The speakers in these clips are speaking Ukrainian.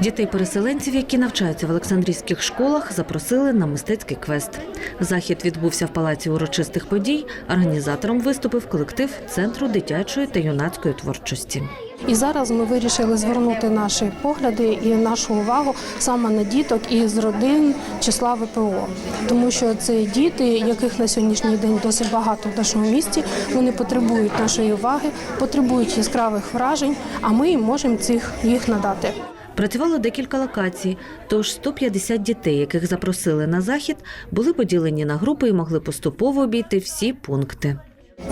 Дітей-переселенців, які навчаються в Олександрійських школах, запросили на мистецький квест. Захід відбувся в палаці урочистих подій. Організатором виступив колектив Центру дитячої та юнацької творчості. І зараз ми вирішили звернути наші погляди і нашу увагу саме на діток із родин числа ВПО, тому що це діти, яких на сьогоднішній день досить багато в нашому місті. Вони потребують нашої уваги, потребують яскравих вражень, а ми їм можемо цих їх надати. Працювало декілька локацій, тож 150 дітей, яких запросили на захід, були поділені на групи і могли поступово обійти всі пункти.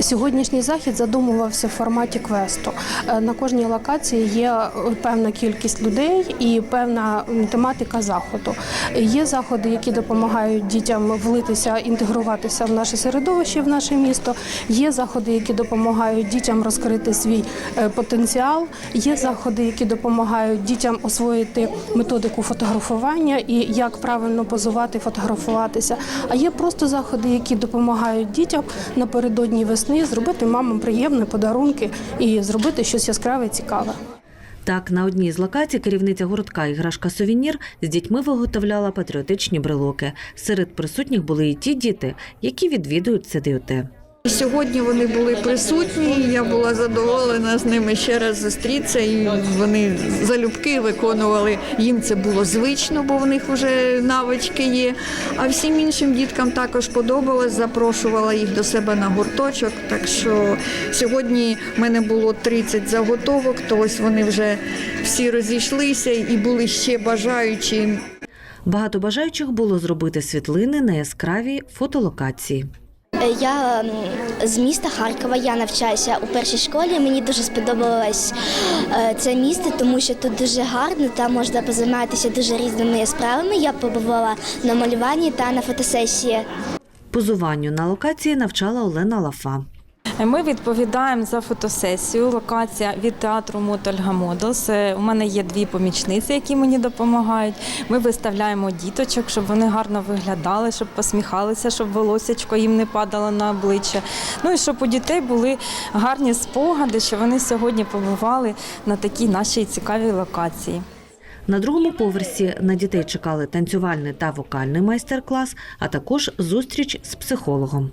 Сьогоднішній захід задумувався в форматі квесту. Е, На кожній локації є е, певна кількість людей і певна тематика заходу. Є заходи, які допомагають дітям влитися, інтегруватися в наше середовище, в наше місто. Є заходи, які допомагають дітям розкрити свій е, потенціал. Є заходи, які допомагають дітям освоїти методику фотографування і як правильно позувати, фотографуватися. А є просто заходи, які допомагають дітям напередодні весни зробити мамам приємні подарунки і зробити щось яскраве, цікаве. Так, на одній з локацій керівниця городка іграшка Сувенір з дітьми виготовляла патріотичні брелоки. Серед присутніх були і ті діти, які відвідують ЦДЮТ. Сьогодні вони були присутні. і Я була задоволена з ними ще раз зустрітися. І вони залюбки виконували. Їм це було звично, бо в них вже навички є. А всім іншим діткам також подобалось. Запрошувала їх до себе на гурточок. Так що сьогодні в мене було 30 заготовок, то ось вони вже всі розійшлися і були ще бажаючі. Багато бажаючих було зробити світлини на яскравій фотолокації. Е, Я з міста Харкова. Я навчаюся у першій школі. Мені дуже сподобалось е, це місто, тому що тут дуже гарно. Там можна позайматися дуже різними справами. Я побувала на малюванні та на фотосесії. Позуванню на локації навчала Олена Лафа. Ми відповідаємо за фотосесію. Локація від театру Мотольга Моделс. Е, У мене є дві помічниці, які мені допомагають. Ми виставляємо діточок, щоб вони гарно виглядали, щоб посміхалися, щоб волосячко їм не падало на обличчя. Ну і щоб у дітей були гарні спогади, що вони сьогодні побували на такій нашій цікавій локації. На другому поверсі на дітей чекали танцювальний та вокальний майстер-клас, а також зустріч з психологом.